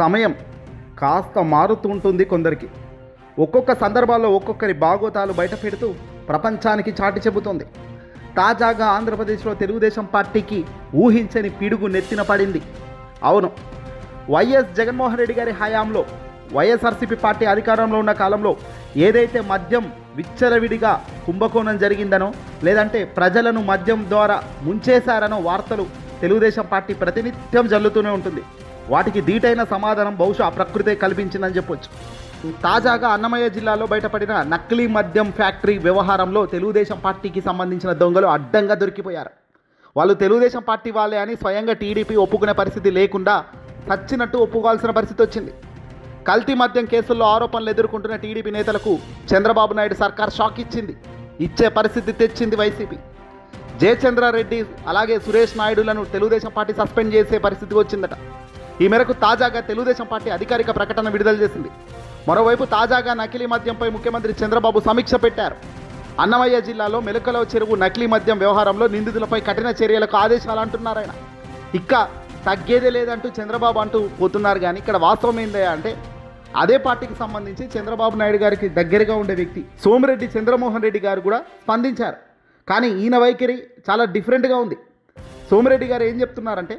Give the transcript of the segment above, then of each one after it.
సమయం కాస్త మారుతూ ఉంటుంది కొందరికి. ఒక్కొక్క సందర్భాల్లో ఒక్కొక్కరి బాగోతాలు బయట పెడుతూ ప్రపంచానికి చాటి చెబుతోంది. తాజాగా ఆంధ్రప్రదేశ్లో తెలుగుదేశం పార్టీకి ఊహించని పిడుగు నెత్తిన పడింది. అవును వైఎస్ జగన్మోహన్ రెడ్డి గారి హయాంలో వైఎస్ఆర్సీపీ పార్టీ అధికారంలో ఉన్న కాలంలో ఏదైతే మద్యం విచ్చలవిడిగా కుంభకోణం జరిగిందనో లేదంటే ప్రజలను మద్యం ద్వారా ముంచేశారనో వార్తలు తెలుగుదేశం పార్టీ ప్రతినిత్యం జల్లుతూనే ఉంటుంది. వాటికి ధీటైన సమాధానం బహుశా ప్రకృతే కల్పించిందని చెప్పొచ్చు. తాజాగా అన్నమయ్య జిల్లాలో బయటపడిన నకిలీ మద్యం ఫ్యాక్టరీ వ్యవహారంలో తెలుగుదేశం పార్టీకి సంబంధించిన దొంగలు అడ్డంగా దొరికిపోయారు. వాళ్ళు తెలుగుదేశం పార్టీ వాళ్ళే అని స్వయంగా టీడీపీ ఒప్పుకునే పరిస్థితి లేకుండా చచ్చినట్టు ఒప్పుకోవాల్సిన పరిస్థితి వచ్చింది. కల్తీ మద్యం కేసుల్లో ఆరోపణలు ఎదుర్కొంటున్న టీడీపీ నేతలకు చంద్రబాబు నాయుడు సర్కార్ షాక్ ఇచ్చింది. ఇచ్చే పరిస్థితి తెచ్చింది వైసీపీ. జయచంద్రారెడ్డి అలాగే సురేష్ నాయుడులను తెలుగుదేశం పార్టీ సస్పెండ్ చేసే పరిస్థితి వచ్చిందట. ఈ మేరకు తాజాగా తెలుగుదేశం పార్టీ అధికారిక ప్రకటన విడుదల చేసింది. మరోవైపు తాజాగా నకిలీ మద్యంపై ముఖ్యమంత్రి చంద్రబాబు సమీక్ష పెట్టారు. అన్నమయ్య జిల్లాలో మెలకల చెరువు నకిలీ మద్యం వ్యవహారంలో నిందితులపై కఠిన చర్యలకు ఆదేశాలు అంటున్నారు ఆయన. ఇక్క తగ్గేదే లేదంటూ చంద్రబాబు అంటూ పోతున్నారు కానీ ఇక్కడ వాస్తవం ఏందయ్యా అంటే అదే పార్టీకి సంబంధించి చంద్రబాబు నాయుడు గారికి దగ్గరగా ఉండే వ్యక్తి సోమిరెడ్డి చంద్రమోహన్ రెడ్డి గారు కూడా స్పందించారు. కానీ ఈయన వైఖరి చాలా డిఫరెంట్గా ఉంది. సోమిరెడ్డి గారు ఏం చెప్తున్నారంటే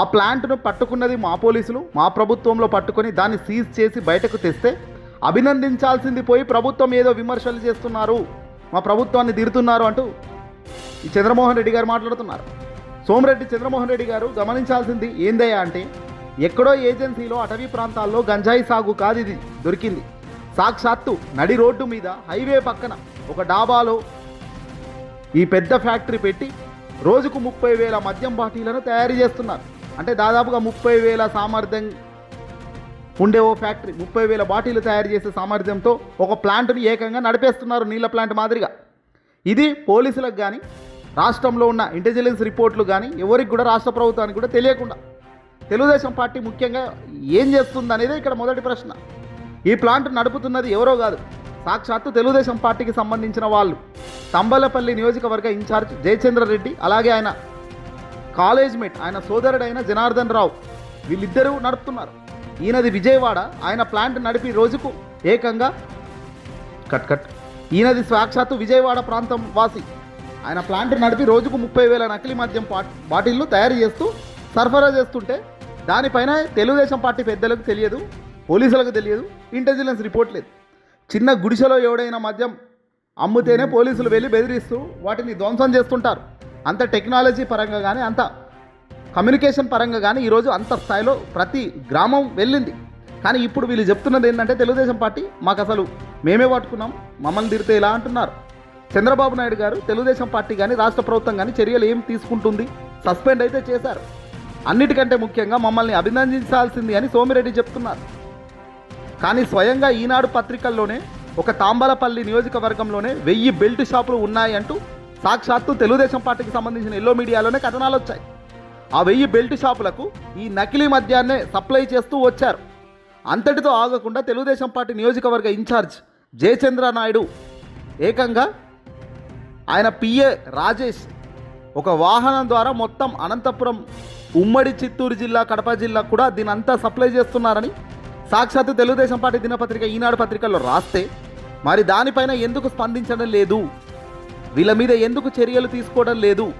ఆ ప్లాంట్ను పట్టుకున్నది మా పోలీసులు మా ప్రభుత్వంలో పట్టుకొని దాన్ని సీజ్ చేసి బయటకు తెస్తే అభినందించాల్సింది పోయి ప్రభుత్వం ఏదో విమర్శలు చేస్తున్నారు మా ప్రభుత్వాన్ని తిడుతున్నారు అంటూ ఈ చంద్రమోహన్ రెడ్డి గారు మాట్లాడుతున్నారు. సోమరెడ్డి చంద్రమోహన్ రెడ్డి గారు గమనించాల్సింది ఏందయ్యా అంటే ఎక్కడో ఏజెన్సీలో అటవీ ప్రాంతాల్లో గంజాయి సాగు కాదు ఇది దొరికింది. సాక్షాత్తు నడి రోడ్డు మీద హైవే పక్కన ఒక డాబాలో ఈ పెద్ద ఫ్యాక్టరీ పెట్టి రోజుకు ముప్పై వేల మద్యం బాటీలను తయారు చేస్తున్నారు. అంటే దాదాపుగా ముప్పై వేల సామర్థ్యం ఉండే ఓ ఫ్యాక్టరీ ముప్పై వేల బాటిల్ తయారు చేసే సామర్థ్యంతో ఒక ప్లాంట్ని ఏకంగా నడిపేస్తున్నారు నీళ్ళ ప్లాంట్ మాదిరిగా. ఇది పోలీసులకు కానీ రాష్ట్రంలో ఉన్న ఇంటెలిజెన్స్ రిపోర్ట్లు కానీ ఎవరికి కూడా రాష్ట్ర ప్రభుత్వానికి కూడా తెలియకుండా. తెలుగుదేశం పార్టీ ముఖ్యంగా ఏం చేస్తుంది అనేది ఇక్కడ మొదటి ప్రశ్న. ఈ ప్లాంట్ నడుపుతున్నది ఎవరో కాదు సాక్షాత్తు తెలుగుదేశం పార్టీకి సంబంధించిన వాళ్ళు. తంబలపల్లి నియోజకవర్గ ఇన్ఛార్జ్ జయచంద్ర రెడ్డి అలాగే ఆయన కాలేజ్ మేట్ ఆయన సోదరుడైన జనార్దన్ రావు. వీళ్ళిద్దరూ నడుపుతున్నారు. ఈయనది విజయవాడ ఆయన ప్లాంట్ నడిపి రోజుకు ఏకంగా కట్ కట్. ఈయనది సాక్షాత్తు విజయవాడ ప్రాంతం వాసి. ఆయన ప్లాంట్ నడిపి రోజుకు ముప్పై వేల నకిలీ మద్యం పా బాటిల్లు తయారు చేస్తూ సరఫరా చేస్తుంటే దానిపైన తెలుగుదేశం పార్టీ పెద్దలకు తెలియదు పోలీసులకు తెలియదు ఇంటెలిజెన్స్ రిపోర్ట్ లేదు. చిన్న గుడిసెలో ఎవడైనా మద్యం అమ్ముతేనే పోలీసులు వెళ్ళి బెదిరిస్తూ వాటిని ధ్వంసం చేస్తుంటారు. అంత టెక్నాలజీ పరంగా కానీ అంత కమ్యూనికేషన్ పరంగా కానీ ఈరోజు అంత స్థాయిలో ప్రతి గ్రామం వెళ్ళింది. కానీ ఇప్పుడు వీళ్ళు చెప్తున్నది ఏంటంటే తెలుగుదేశం పార్టీ మాకు అసలు మేమే పట్టుకున్నాం మమ్మల్ని తిడితే ఇలా అంటున్నారు. చంద్రబాబు నాయుడు గారు తెలుగుదేశం పార్టీ కానీ రాష్ట్ర ప్రభుత్వం కానీ చర్యలు ఏం తీసుకుంటుంది? సస్పెండ్ అయితే చేశారు. అన్నిటికంటే ముఖ్యంగా మమ్మల్ని అభినందించాల్సింది అని సోమిరెడ్డి చెప్తున్నారు. కానీ స్వయంగా ఈనాడు పత్రికల్లోనే ఒక తాంబలపల్లి నియోజకవర్గంలోనే వెయ్యి బెల్ట్ షాపులు ఉన్నాయంటూ సాక్షాత్తు తెలుగుదేశం పార్టీకి సంబంధించిన ఎల్లో మీడియాలోనే కథనాలు వచ్చాయి. ఆ వెయ్యి బెల్ట్ షాపులకు ఈ నకిలీ మద్యాన్నే సప్లై చేస్తూ వచ్చారు. అంతటితో ఆగకుండా తెలుగుదేశం పార్టీ నియోజకవర్గ ఇన్ఛార్జ్ జయచంద్ర నాయుడు ఏకంగా ఆయన పిఏ రాజేష్ ఒక వాహనం ద్వారా మొత్తం అనంతపురం ఉమ్మడి చిత్తూరు జిల్లా కడప జిల్లా కూడా దీనంతా సప్లై చేస్తున్నారని సాక్షాత్తు తెలుగుదేశం పార్టీ దినపత్రిక ఈనాడు పత్రికల్లో రాస్తే మరి దానిపైన ఎందుకు స్పందించడం లేదు? వీళ్ళ మీద ఎందుకు చర్యలు తీసుకోవడం లేదు?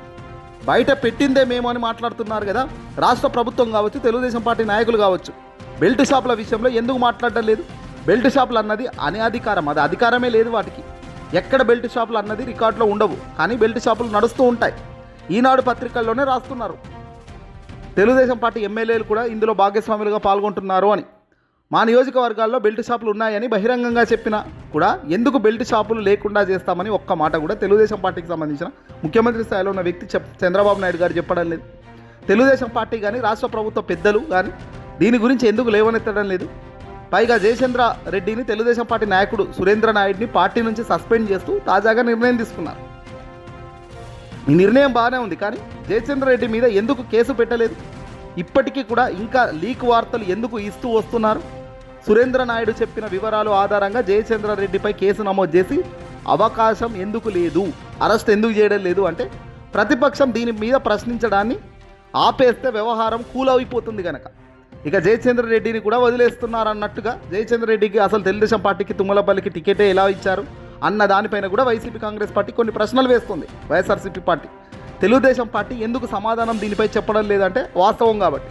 బయట పెట్టిందే మేము అని మాట్లాడుతున్నారు కదా? రాష్ట్ర ప్రభుత్వం కావచ్చు తెలుగుదేశం పార్టీ నాయకులు కావచ్చు. బెల్ట్ షాపుల విషయంలో ఎందుకు మాట్లాడడం లేదు? బెల్ట్ షాపులు అన్నది అనే అధికారం. అది అధికారమే లేదు వాటికి. ఎక్కడ బెల్ట్ షాపులు అన్నది రికార్డులో ఉండవు. కానీ బెల్ట్ షాపులు నడుస్తూ ఉంటాయి. ఈనాడు పత్రికల్లోనే రాస్తున్నారు. తెలుగుదేశం పార్టీ ఎమ్మెల్యేలు కూడా ఇందులో భాగస్వాములుగా పాల్గొంటున్నారు అని. మా నియోజకవర్గాల్లో బెల్ట్ షాపులు ఉన్నాయని బహిరంగంగా చెప్పినా కూడా ఎందుకు బెల్ట్ షాపులు లేకుండా చేస్తామని ఒక్క మాట కూడా తెలుగుదేశం పార్టీకి సంబంధించిన ముఖ్యమంత్రి స్థాయిలో ఉన్న వ్యక్తి చెప్ చంద్రబాబు నాయుడు గారు చెప్పడం లేదు. తెలుగుదేశం పార్టీ కానీ రాష్ట్ర ప్రభుత్వ పెద్దలు కానీ దీని గురించి ఎందుకు లేవనెత్తడం లేదు? పైగా జయచంద్ర రెడ్డిని తెలుగుదేశం పార్టీ నాయకుడు సురేంద్ర నాయుడిని పార్టీ నుంచి సస్పెండ్ చేస్తూ తాజాగా నిర్ణయం తీసుకున్నారు. ఈ నిర్ణయం బాగానే ఉంది కానీ జయచంద్ర రెడ్డి మీద ఎందుకు కేసు పెట్టలేదు? ఇప్పటికీ కూడా ఇంకా లీక్ వార్తలు ఎందుకు ఇస్తూ వస్తున్నారు? సురేంద్ర నాయుడు చెప్పిన వివరాలు ఆధారంగా జయచంద్ర రెడ్డిపై కేసు నమోదు చేసి అవకాశం ఎందుకు లేదు? అరెస్ట్ ఎందుకు చేయడం లేదు? అంటే ప్రతిపక్షం దీని మీద ప్రశ్నించడాన్ని ఆపేస్తే వ్యవహారం కూల్ అయిపోతుంది కనుక ఇక జయచంద్ర రెడ్డిని కూడా వదిలేస్తున్నారన్నట్టుగా జయచంద్ర రెడ్డికి అసలు తెలుగుదేశం పార్టీకి తుమ్మలపల్లికి టికెటే ఎలా ఇచ్చారు? అన్న దానిపైన కూడా వైసీపీ కాంగ్రెస్ పార్టీ కొన్ని ప్రశ్నలు వేస్తుంది. వైఎస్ఆర్సీపీ పార్టీ. తెలుగుదేశం పార్టీ ఎందుకు సమాధానం దీనిపై చెప్పడం లేదంటే వాస్తవం కాబట్టి.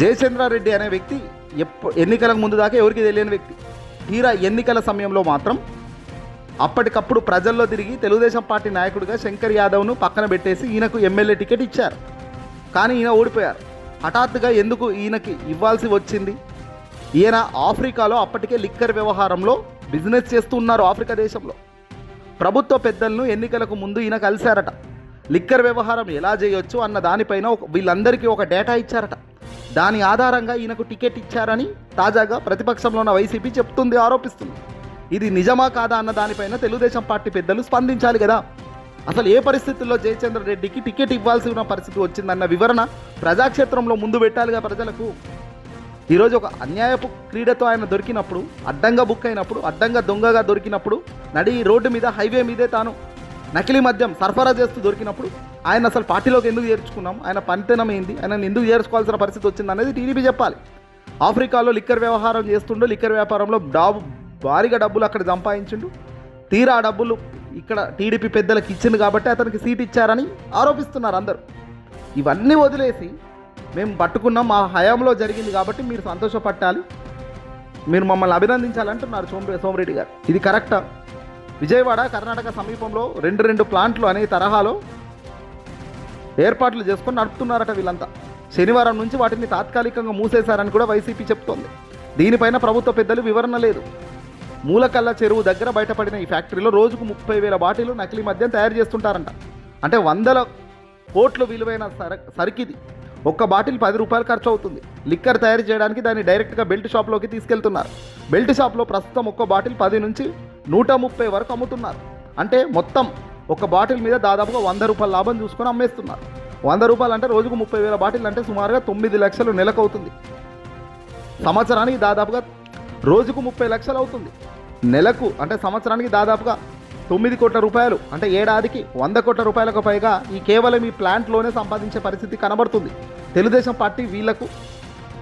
జయచంద్రారెడ్డి అనే వ్యక్తి ఎప్పు ఎన్నికలకు ముందు దాకా ఎవరికి తెలియని వ్యక్తి. తీరా ఎన్నికల సమయంలో మాత్రం అప్పటికప్పుడు ప్రజల్లో తిరిగి తెలుగుదేశం పార్టీ నాయకుడిగా శంకర్ యాదవ్ను పక్కన పెట్టేసి ఈయనకు ఎమ్మెల్యే టికెట్ ఇచ్చారు. కానీ ఈయన ఓడిపోయారు. హఠాత్తుగా ఎందుకు ఈయనకి ఇవ్వాల్సి వచ్చింది? ఈయన ఆఫ్రికాలో అప్పటికే లిక్కర్ వ్యవహారంలో బిజినెస్ చేస్తూ ఉన్నారు ఆఫ్రికా దేశంలో. ప్రభుత్వ పెద్దలను ఎన్నికలకు ముందు ఈయన కలిశారట. లిక్కర్ వ్యవహారం ఎలా చేయొచ్చు అన్న దానిపైన ఒక వీళ్ళందరికీ ఒక డేటా ఇచ్చారట. దాని ఆధారంగా ఈయనకు టికెట్ ఇచ్చారని తాజాగా ప్రతిపక్షంలో ఉన్న వైసీపీ చెప్తుంది ఆరోపిస్తుంది. ఇది నిజమా కాదా అన్న దానిపైన తెలుగుదేశం పార్టీ పెద్దలు స్పందించాలి కదా. అసలు ఏ పరిస్థితుల్లో జయచంద్ర రెడ్డికి టికెట్ ఇవ్వాల్సి ఉన్న పరిస్థితి వచ్చిందన్న వివరణ ప్రజాక్షేత్రంలో ముందు పెట్టాలిగా ప్రజలకు. ఈరోజు ఒక అన్యాయపు క్రీడతో ఆయన దొరికినప్పుడు అడ్డంగా బుక్ అయినప్పుడు అడ్డంగా దొంగగా దొరికినప్పుడు నడి రోడ్డు మీద హైవే మీదే తాను నకిలీ మద్యం సరఫరా చేస్తూ దొరికినప్పుడు ఆయన అసలు పార్టీలోకి ఎందుకు చేర్చుకున్నాం ఆయన పనితనం ఏంది? ఆయన ఎందుకు చేర్చుకోవాల్సిన పరిస్థితి వచ్చింది అనేది టీడీపీ చెప్పాలి. ఆఫ్రికాలో లిక్కర్ వ్యవహారం చేస్తుండో లిక్కర్ వ్యాపారంలో డాబు భారీగా డబ్బులు అక్కడ సంపాదించిండు. తీరా డబ్బులు ఇక్కడ టీడీపీ పెద్దలకు ఇచ్చింది కాబట్టి అతనికి సీట్ ఇచ్చారని ఆరోపిస్తున్నారు అందరూ. ఇవన్నీ వదిలేసి మేము పట్టుకున్నాం మా హయాంలో జరిగింది కాబట్టి మీరు సంతోషపట్టాలి. మీరు మమ్మల్ని అభినందించాలంటున్నారు సోమరెడ్డి సోమరెడ్డి గారు. ఇది కరెక్టా? విజయవాడ కర్ణాటక సమీపంలో రెండు రెండు ప్లాంట్లు అనే తరహాలో ఏర్పాట్లు చేసుకొని నడుపుతున్నారట వీళ్ళంతా. శనివారం నుంచి వాటిని తాత్కాలికంగా మూసేశారని కూడా వైసీపీ చెప్తోంది. దీనిపైన ప్రభుత్వ పెద్దలు వివరణ లేదు. మూలకల్ల చెరువు దగ్గర బయటపడిన ఈ ఫ్యాక్టరీలో రోజుకు ముప్పై వేల బాటిలు నకిలీ మద్యం తయారు చేస్తుంటారంట. అంటే వందల కోట్లు విలువైన సర సరికిది. ఒక్క బాటిల్ పది రూపాయలు ఖర్చు అవుతుంది. లిక్కర్ తయారు చేయడానికి దాన్ని డైరెక్ట్గా బెల్ట్ షాప్లోకి తీసుకెళ్తున్నారు. బెల్ట్ షాప్లో ప్రస్తుతం ఒక్క బాటిల్ పది నుంచి నూట ముప్పై వరకు అమ్ముతున్నారు. అంటే మొత్తం ఒక బాటిల్ మీద దాదాపుగా వంద రూపాయల లాభం చూసుకొని అమ్మేస్తున్నారు. వంద రూపాయలు అంటే రోజుకు ముప్పై వేల బాటిల్ అంటే సుమారుగా తొమ్మిది లక్షలు నెలకు అవుతుంది సంవత్సరానికి దాదాపుగా రోజుకు ముప్పై లక్షలు అవుతుంది. నెలకు అంటే సంవత్సరానికి దాదాపుగా తొమ్మిది కోట్ల రూపాయలు అంటే ఏడాదికి వంద కోట్ల రూపాయలకు పైగా ఈ కేవలం ఈ ప్లాంట్లోనే సంపాదించే పరిస్థితి కనబడుతుంది. తెలుగుదేశం పార్టీ వీళ్ళకు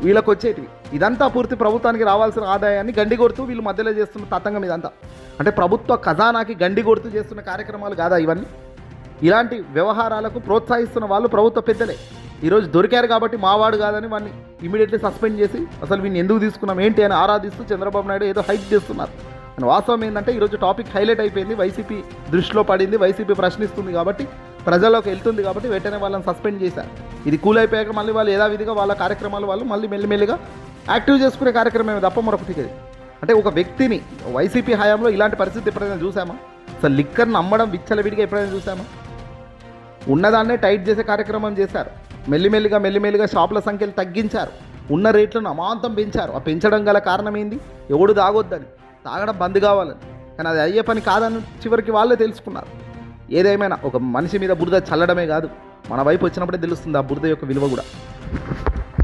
వీళ్ళకి వచ్చేటివి ఇదంతా పూర్తి ప్రభుత్వానికి రావాల్సిన ఆదాయాన్ని గండి కొడుతూ వీళ్ళు మధ్యలో చేస్తున్న తతంగం ఇదంతా. అంటే ప్రభుత్వ ఖజానాకి గండి కొడుతూ చేస్తున్న కార్యక్రమాలు కాదా ఇవన్నీ? ఇలాంటి వ్యవహారాలకు ప్రోత్సహిస్తున్న వాళ్ళు ప్రభుత్వ పెద్దలే. ఈరోజు దొరికారు కాబట్టి మావాడు కాదని వాడిని ఇమీడియట్లీ సస్పెండ్ చేసి అసలు వీడిని ఎందుకు తీసుకున్నాం ఏంటి అని ఆరాధిస్తూ చంద్రబాబు నాయుడు ఏదో హైప్ చేస్తున్నారు. అని వాస్తవం ఏంటంటే ఈరోజు టాపిక్ హైలైట్ అయిపోయింది వైసీపీ దృష్టిలో పడింది వైసీపీ ప్రశ్నిస్తుంది కాబట్టి ప్రజల్లోకి వెళ్తుంది కాబట్టి వెంటనే వాళ్ళని సస్పెండ్ చేశారు. ఇది కూల్ అయిపోయాక మళ్ళీ వాళ్ళు యథావిధిగా వాళ్ళ కార్యక్రమాలు వాళ్ళు మళ్ళీ మెల్లిమెల్లిగా యాక్టివ్ చేసుకునే కార్యక్రమమే తప్ప మరొకటి అంటే ఒక వ్యక్తిని వైసీపీ హయాంలో ఇలాంటి పరిస్థితి ఎప్పుడైనా చూసామా అసలు లిక్కర్ని అమ్మడం విచ్చలవిడిగా ఎప్పుడైనా చూసామా ఉన్నదాన్నే టైట్ చేసే కార్యక్రమం చేశారు. మెల్లిమెల్లిగా మెల్లిమెల్లిగా షాపుల సంఖ్యలు తగ్గించారు. ఉన్న రేట్లను అమాంతం పెంచారు. ఆ పెంచడం గల కారణం ఏంది? ఎవడు తాగొద్దని. తాగడం బంద్ కావాలని. కానీ అది అయ్యే పని కాదని చివరికి వాళ్ళే తెలుసుకున్నారు. ఏదేమైనా ఒక మనిషి మీద బురద చల్లడమే కాదు. మన వైపు వచ్చినప్పుడే తెలుస్తుంది ఆ బురద యొక్క విలువ కూడా.